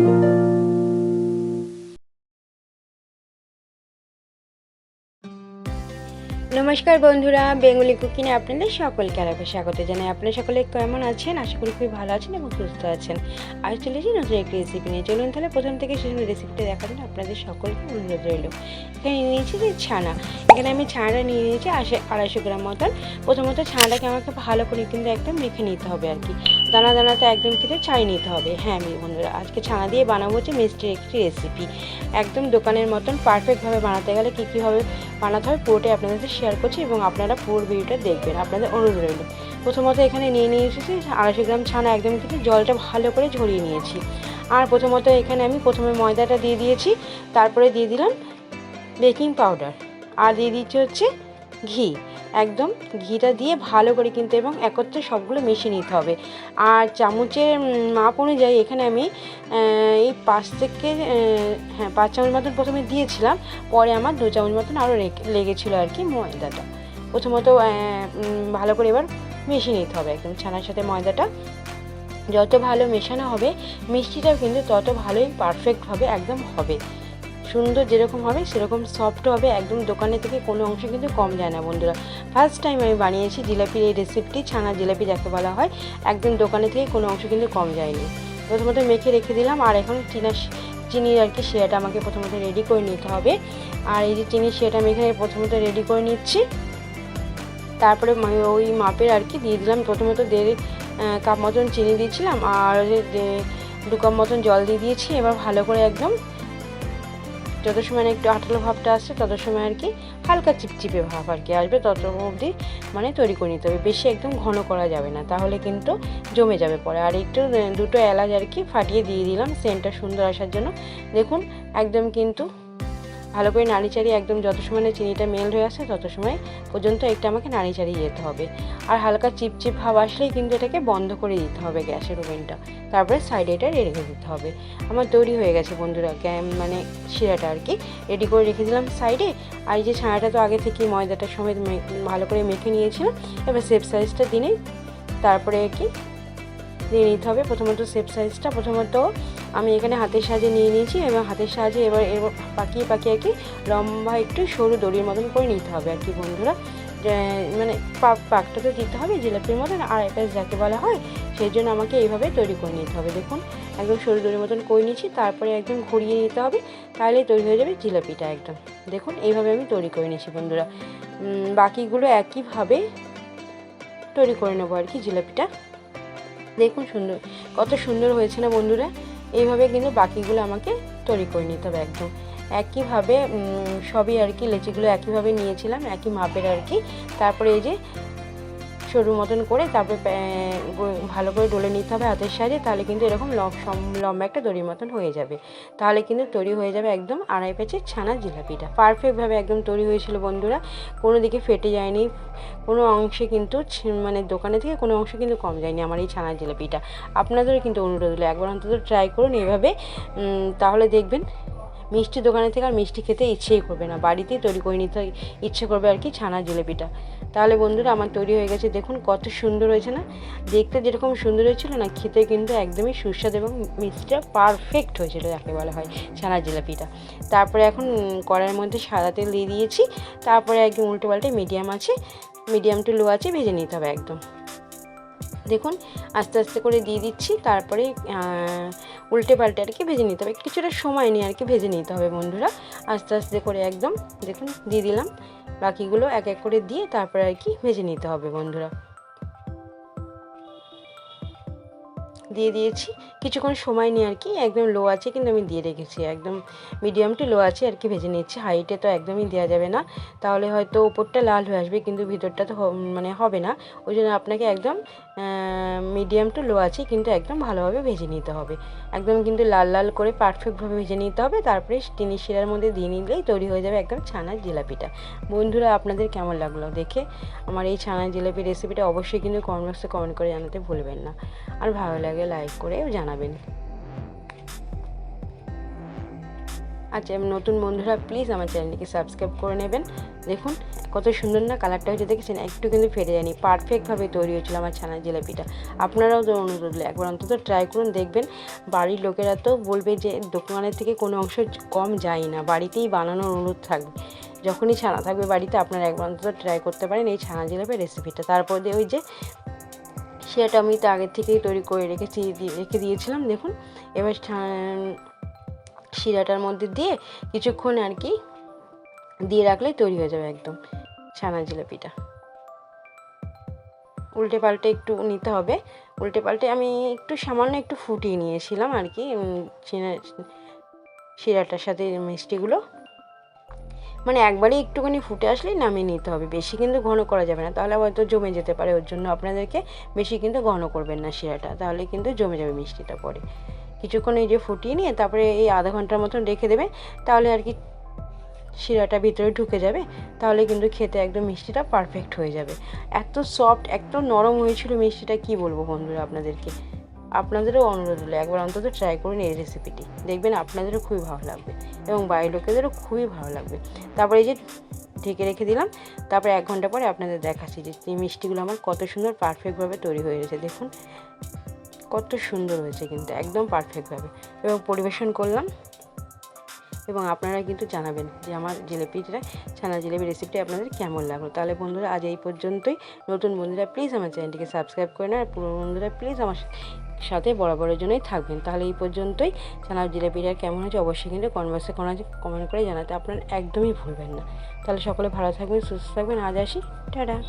Thank you. নমস্কার বন্ধুরা, Bengali কুকিংয়ে আপনাদের সকলকে আরেকবার স্বাগত জানাই। আপনারা সকলে কেমন আছেন? আশা করি খুবই ভালো আছেন এবং সুস্থ আছেন। আজ চলেছি নতুন একটি রেসিপি নিয়ে। চলুন তাহলে প্রথম থেকে শেষ রেসিপিটা দেখার জন্য আপনাদের সকলকে অনুরোধ রইল। এখানে নিয়ে নিয়েছি যে ছানা। এখানে আমি ছানাটা নিয়ে নিয়েছি আশে আড়াইশো গ্রাম মতন। প্রথমত ছানাটাকে আমাকে ভালো করে কিন্তু একদম মেখে নিতে হবে আর কি। দানা দানাতে একদম কিন্তু ছাই নিতে হবে। হ্যাঁ আমি বন্ধুরা, আজকে ছানা দিয়ে বানাবো হচ্ছে মিষ্টির একটি রেসিপি একদম দোকানের মতন পারফেক্টভাবে বানাতে গেলে কী কীভাবে বানাতে হবে পুরোটাই আপনাদের শেয়ার করছি এবং আপনারা পুরো ভিডিওটা দেখবেন। আপনাদের অনুরোধ রইল। প্রথমত এখানে নিয়ে নিয়ে এসেছি আড়াইশো গ্রাম ছানা, একদম কিন্তু জলটা ভালো করে ঝরিয়ে নিয়েছি। আর প্রথমত এখানে আমি প্রথমে ময়দাটা দিয়ে দিয়েছি, তারপরে দিয়ে দিলাম বেকিং পাউডার। আর দিয়ে দিচ্ছি হচ্ছে ঘি। একদম ঘিটা দিয়ে ভালো করে কিন্তু এবং একত্রে সবগুলো মিশিয়ে নিতে হবে। আর চামচের মাপ অনুযায়ী এখানে আমি এই পাঁচ থেকে হ্যাঁ পাঁচ চামচ মতন প্রথমে দিয়েছিলাম, পরে আমার দু চামচ মতন আরও লেগেছিলো আর কি ময়দাটা। প্রথমত ভালো করে এবার মিশিয়ে নিতে হবে একদম ছানার সাথে ময়দাটা। যত ভালো মেশানো হবে, মিষ্টিটাও কিন্তু তত ভালোই পারফেক্টভাবে একদম হবে। সুন্দর যেরকম হবে, সেরকম সফট হবে। একদম দোকানে থেকে কোনো অংশ কিন্তু কম যায় না বন্ধুরা। ফার্স্ট টাইম আমি বানিয়েছি জিলাপির এই রেসিপিটি ছানা জিলাপি যাকে বলা হয়। একদম দোকানে থেকে কোনো অংশ কিন্তু কম যায়নি। প্রথমত মেখে রেখে দিলাম, আর এখন চিনা চিনির আর কি শিরাটা আমাকে প্রথমত রেডি করে নিতে হবে। আর এই যে চিনির শিরাটা আমি এখানে প্রথমত রেডি করে নিচ্ছি। তারপরে ওই মাপের আর কি দিয়ে দিলাম। প্রথমত দেড় কাপ মতন চিনি দিয়েছিলাম, আর দু কাপ মতন জল দিয়ে দিয়েছি। এবার ভালো করে একদম যত সময় একটু আঠালো ভাবটা আসছে তত সময় আর কি হালকা চিপচিপে ভাব আর কি আসবে, তত অবধি মানে তৈরি করে নিতে হবে। বেশি একদম ঘন করা যাবে না, তাহলে কিন্তু জমে যাবে পরে। আর একটু দুটো এলাচ আর কি ফাটিয়ে দিয়ে দিলাম, সেন্টটা সুন্দর আসার জন্য। দেখুন, একদম কিন্তু ভালো করে নাড়ি চাড়িয়ে একদম যত সময় না চিনিটা মেল্ট হয়ে আসে, তত সময় পর্যন্ত একটু আমাকে নাড়ি চাড়িয়ে যেতে হবে। আর হালকা চিপচিপ ভাব আসলেই কিন্তু এটাকে বন্ধ করে দিতে হবে গ্যাসের ওভেনটা। তারপরে সাইডে এটা রেখে দিতে হবে। আমার তৈরি হয়ে গেছে বন্ধুরা গ্যা- মানে শিরাটা আর কি রেডি করে রেখে দিলাম সাইডে আর এই যে ছানাটা তো আগে থেকেই ময়দাটা সমেত ভালো করে মেখে নিয়েছিলাম। এবার সেপ সাইজটা দিনে। তারপরে কি দিয়ে নিতে হবে। প্রথমত সেপ সাইজটা প্রথমত আমি এখানে হাতের সাহায্যে নিয়ে নিয়েছি এবং হাতের সাহায্যে এবার এবার পাকিয়ে পাকিয়ে আর কি লম্বা একটু সরু দড়ির মতন করে নিতে হবে আর কি বন্ধুরা। মানে পাক, পাকটা তো দিতে হবে জিলাপির মতন আর এটা যাকে বলা হয় সেই জন্য আমাকে এইভাবে তৈরি করে নিতে হবে। দেখুন, একদম সরু দড়ির মতন করে নিয়েছি, তারপরে একদম ঘুরিয়ে নিতে হবে তাহলেই তৈরি হয়ে যাবে জিলাপিটা একদম। দেখুন, এইভাবে আমি তৈরি করে নিয়েছি বন্ধুরা। বাকিগুলো একইভাবে তৈরি করে নেব আর কি জিলাপিটা। দেখুন সুন্দর, কত সুন্দর হয়েছে না বন্ধুরা? এইভাবে কিন্তু বাকিগুলো আমাকে তৈরি করে নিতে হবে একদম। একইভাবে সবই আর কি লেচিগুলো একইভাবে নিয়েছিলাম, একই মাপের আর কি। তারপরে এই যে সরু মতন করে তারপরে ভালো করে ডলে নিতে হবে হাতের সাহায্যে, তাহলে কিন্তু এরকম লম্বা একটা দড়ির মতন হয়ে যাবে। তাহলে কিন্তু তৈরি হয়ে যাবে একদম আড়াই প্যাচের ছানা জিলাপিটা। পারফেক্টভাবে একদম তৈরি হয়েছিল বন্ধুরা। কোনো দিকে ফেটে যায়নি। কোনো অংশে কিন্তু মানে দোকানে থেকে কোনো অংশ কিন্তু কম যায়নি আমার এই ছানা জিলাপিটা। আপনাদেরও কিন্তু অনুরোধ হলো একবার অন্তত ট্রাই করুন এভাবে। তাহলে দেখবেন মিষ্টি দোকানে থেকে আর মিষ্টি খেতে ইচ্ছেই করবে না। বাড়িতেই তৈরি করে নিতে ইচ্ছে করবে আর কি ছানা জিলেপিটা। তাহলে বন্ধুরা, আমার তৈরি হয়ে গেছে। দেখুন কত সুন্দর হয়েছে না? দেখতে যেরকম সুন্দর হয়েছিল না, খেতে কিন্তু একদমই সুস্বাদু এবং মিষ্টিটা পারফেক্ট হয়েছিল যাকে বলা হয় ছানা জিলাপিটা। তারপরে এখন কড়াইয়ের মধ্যে সাদা তেল দিয়ে দিয়েছি। তারপরে একদম উল্টো পাল্টে মিডিয়াম আছে, মিডিয়াম টু লো আছে, ভেজে নিতে হবে একদম। দেখুন, আস্তে আস্তে করে দিয়ে দিচ্ছি, তারপরে উল্টে পাল্টে আর কি ভেজে নিতে হবে। কিছুটা সময় নিয়ে আর কি ভেজে নিতে হবে বন্ধুরা। আস্তে আস্তে করে একদম, দেখুন, দিয়ে দিলাম। বাকিগুলো এক এক করে দিয়ে তারপরে আর কি ভেজে নিতে হবে বন্ধুরা। দিয়ে দিয়েছি। কিছুক্ষণ সময় নিয়ে আর কি, একদম লো আছে কিন্তু আমি দিয়ে রেখেছি। একদম মিডিয়াম টু লো আছে আর কি, ভেজে নিচ্ছি হাইটে তো একদমই দেওয়া যাবে না। তাহলে হয়তো ওপরটা লাল হয়ে আসবে কিন্তু ভিতরটা তো মানে হবে না। ওই জন্য আপনাকে একদম মিডিয়াম টু লো আছে কিন্তু একদম ভালোভাবে ভেজে নিতে হবে। একদম কিন্তু লাল লাল করে পারফেক্টভাবে ভেজে নিতে হবে। তারপরে টিনের শিরার মধ্যে দিয়ে নিলেই তৈরি হয়ে যাবে একদম ছানার জিলাপিটা। বন্ধুরা, আপনাদের কেমন লাগল দেখে? আমার এই ছানার জিলাপি রেসিপিটা অবশ্যই কিন্তু কমেন্ট বক্সে কমেন্ট করে জানাতে ভুলবেন না। আর ভালো লাগে লাইক করে জানাবেন। আচ্ছা নতুন বন্ধুরা প্লিজ আমার চ্যানেলটিকে সাবস্ক্রাইব করে নেবেন। দেখুন, কত সুন্দর না কালারটা হয়েছে, দেখেছেন? একটু কিন্তু ফেটে যায়নি পারফেক্টভাবে তৈরি হয়েছিল আমার ছানার জিলাপিটা। আপনারাও তো অনুরোধ, একবার অন্তত ট্রাই করুন, দেখবেন বাড়ির লোকেরা তো বলবে যে দোকানের থেকে কোনো অংশ কম যায় না, বাড়িতেই বানানোর অনুরোধ থাকবে। যখনই ছানা থাকবে বাড়িতে, আপনারা একবার অন্তত ট্রাই করতে পারেন এই ছানা জিলাপির রেসিপিটা তারপর দিয়ে ওই যে সেটা আমি তো আগের থেকেই তৈরি করে রেখেছি রেখে দিয়েছিলাম। দেখুন, এবার শিরাটার মধ্যে দিয়ে কিছুক্ষণ আর কি দিয়ে রাখলেই তৈরি হয়ে যাবে একদম ছানা জিলাপিটা। উল্টে পাল্টে একটু নিতে হবে। উল্টে পাল্টে আমি একটু সামান্য একটু ফুটিয়ে নিয়েছিলাম আর কি শিরাটার সাথে মিষ্টিগুলো। মানে একবারই একটুখানি ফুটে আসলেই নামিয়ে নিতে হবে। বেশি কিন্তু ঘন করা যাবে না। তাহলে হয়তো জমে যেতে পারে। ওর জন্য আপনাদেরকে বেশি কিন্তু ঘন করবেন না শিরাটা। তাহলে কিন্তু জমে যাবে মিষ্টিটা পরে। কিছুক্ষণ এই যে ফুটিয়ে নিয়ে তারপরে এই আধা ঘণ্টার মতন রেখে দেবে তাহলে আর কি শিরাটা ভিতরে ঢুকে যাবে। তাহলে কিন্তু খেতে একদম মিষ্টিটা পারফেক্ট হয়ে যাবে। এত সফট এত নরম হয়েছিল মিষ্টিটা, কি বলব বন্ধুরা আপনাদেরকে? আপনাদেরও অনুরোধ হলো একবার অন্তত ট্রাই করুন এই রেসিপিটি দেখবেন আপনাদেরও খুবই ভালো লাগবে এবং বাড়ির লোকেদেরও খুবই ভালো লাগবে। তারপরে এই যে ঢেকে রেখে দিলাম, তারপরে এক ঘণ্টা পরে আপনাদের দেখাচ্ছি যে এই মিষ্টিগুলো আমার কত সুন্দর পারফেক্টভাবে তৈরি হয়ে গেছে। দেখুন, কত সুন্দর হয়েছে কিন্তু, একদম পারফেক্টভাবে এবং পরিবেশন করলাম। এবং আপনারা কিন্তু জানাবেন যে আমার জিলিপিটা ছানা জিলেপি রেসিপিটি আপনাদের কেমন লাগল। তাহলে বন্ধুরা, আজ এই পর্যন্তই। নতুন বন্ধুরা প্লিজ আমার চ্যানেলটিকে সাবস্ক্রাইব করে নেন আর পুরনো বন্ধুরা প্লিজ আমার সাথে বরাবরের জন্যই থাকবেন। তাহলে এই পর্যন্তই। ছানার জিলাপিটা কেমন হয়েছে? অবশ্যই কিন্তু কনভার্সে কমেন্ট করে জানাতে আপনারা একদমই ভুলবেন না। তাহলে সকলে ভালো থাকবেন, সুস্থ থাকবেন। আজ আসি। টাটা।